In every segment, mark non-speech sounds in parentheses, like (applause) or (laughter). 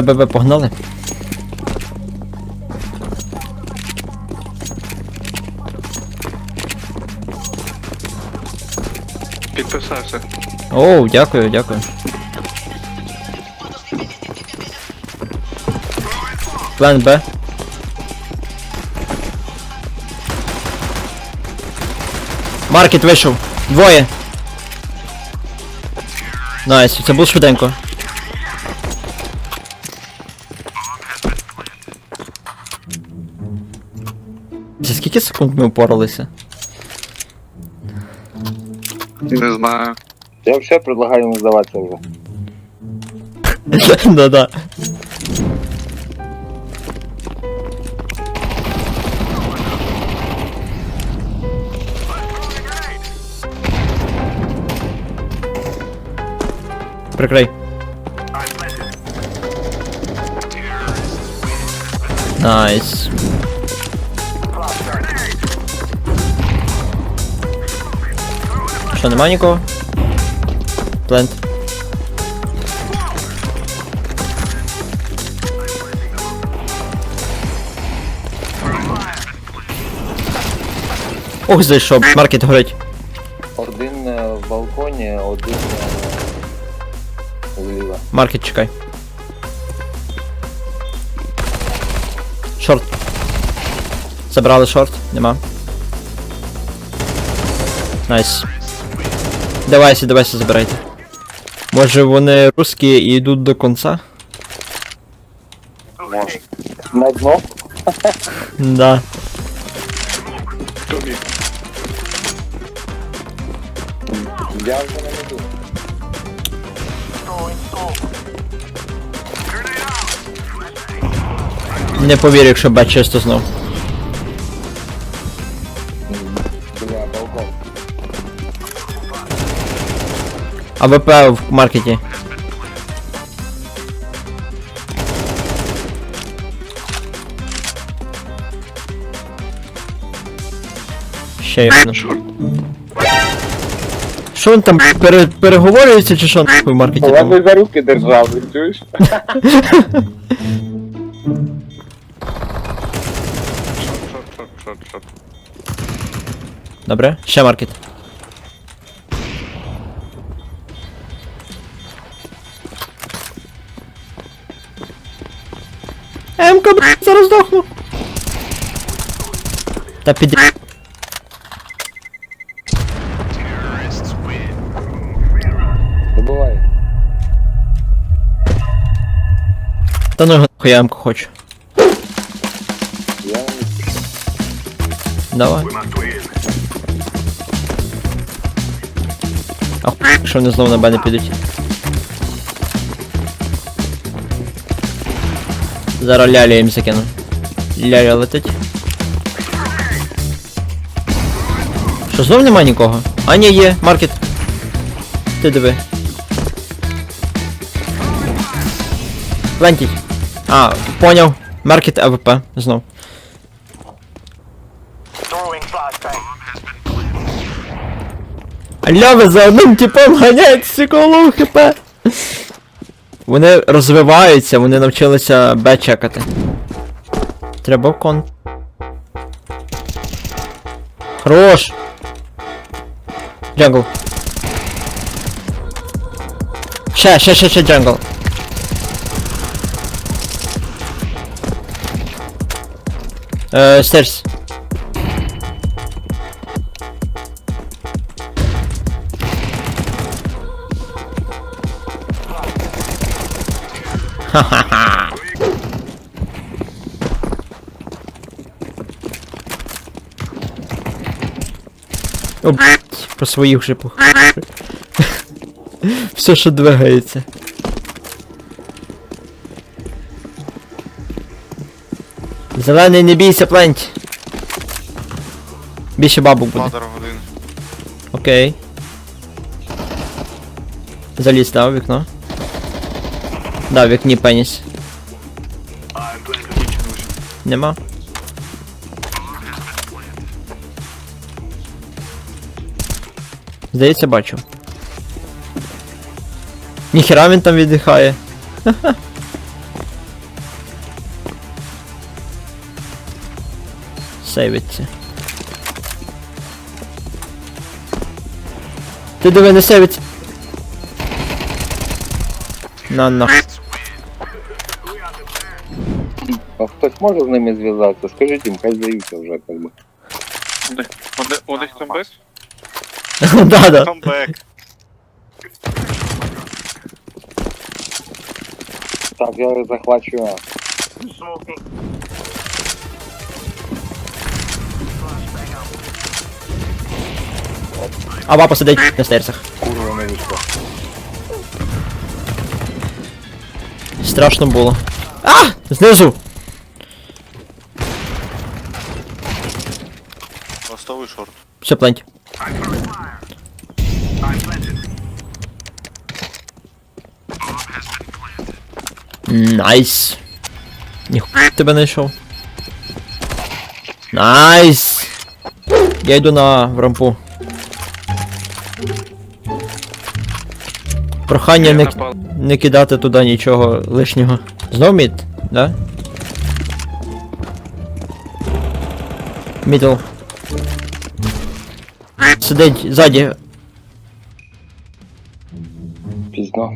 БББ, погнали. Підписався. Оу, дякую, дякую. План Б. Маркет вийшов. Двоє. Найс, це було швиденько. Скільки секунд ми упоралися? Не знаю. Я вообще предлагаю не сдаваться уже. (laughs) Да-да. Прикрий. Найс. Що, нема нікого? Плент. Ох, зайшов, маркет горить. Один е, в балконі, один е, зліва. Маркет чекай. Шорт. Забрали шорт, нема. Найс. Давайся, давайся, забирайте. Може вони русські і йдуть до конца? Може. На дно? Да. Тобі. Я вже не веду. Не повірю, якщо бать чисто знов. АВП в маркеті. Ще. Шорт. Що він там пере, переговорюється чи що нахуй в маркеті? Я Там? би за руки держав, чуєш? Добре, ще маркет. блядь, зараз здохну. Та піди. Добувай. Та ну його нахуй, я емку хочу. Я не Давай. А хуй, якщо вони знову на мене підуть. Зараз ляля їм закину. Ляля летить. Що знов нема нікого? А ні, є, маркет. Ти диви. Лентіть. А, поняв. Маркет АВП. Знов. Алло, ви за одним типом ганяєтеся коло хп. Вони розвиваються, вони навчилися Б чекати. Треба в кон. Хорош. Джангл. Ще, ще, ще, ще джангл. Е, стерс. О, блядь, про своїх вже пох... (laughs) Все, що двигається. Зелений, не бійся, пленть. Більше бабок буде. Один. Окей. Заліз, да, у вікно. Да, в вікні пеніс. Нема. Здається, бачу. Ніхера він там віддихає. (laughs) Сейвиться. Ти диви, не сейвиться. На нах. А хтось може з ними зв'язатися? Скажіть їм, хай здаються вже, якби. У них там без? (laughs) Да, да. Камбек. Так, я захвачу А. А папа сидить на стерцях. Курва не вийшло. Страшно було. А! Знизу! Ластовий шорт. Все, пленть. Найс. Ніхуя тебе знайшов. Найс. Я йду на рампу. Прохання не, не кидати туди нічого лишнього. Знов мід, да? Мідл. Сидить ззаді. Пізно.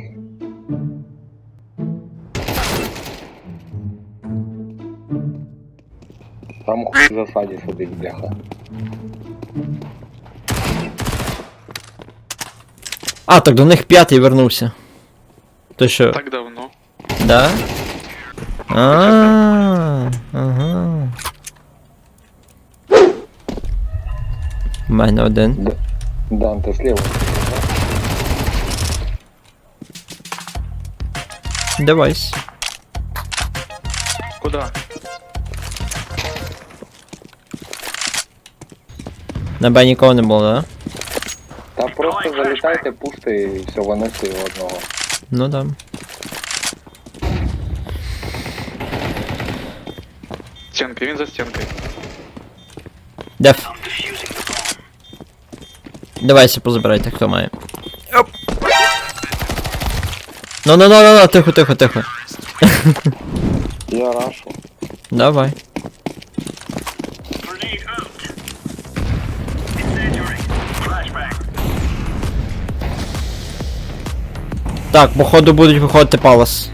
Там хуй в засаді сидить, бляха. А, так до них п'ятий вернувся. То що? Так давно. Да? А, ага. У мене один. Данте слева. Девайс. Куда? На Б нікого не було, да? Та просто залітайте, пушти і все, винесли одного. Ну да. Стенка, він за стенкою. Деф. Давайся позабирайте, хто має. Оп. Ну ну ну ну ну, тихо, тихо, тихо. Я рашу. Давай. Так, походу будуть виходити палас.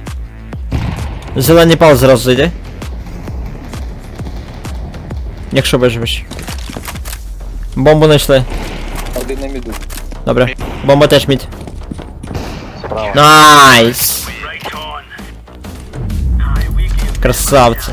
Зелений палас зразу зайде. Якщо виживеш. Бомбу знайшли. Один на міду. Добре. Бомба теж мід. Справа. Найс! Красавці.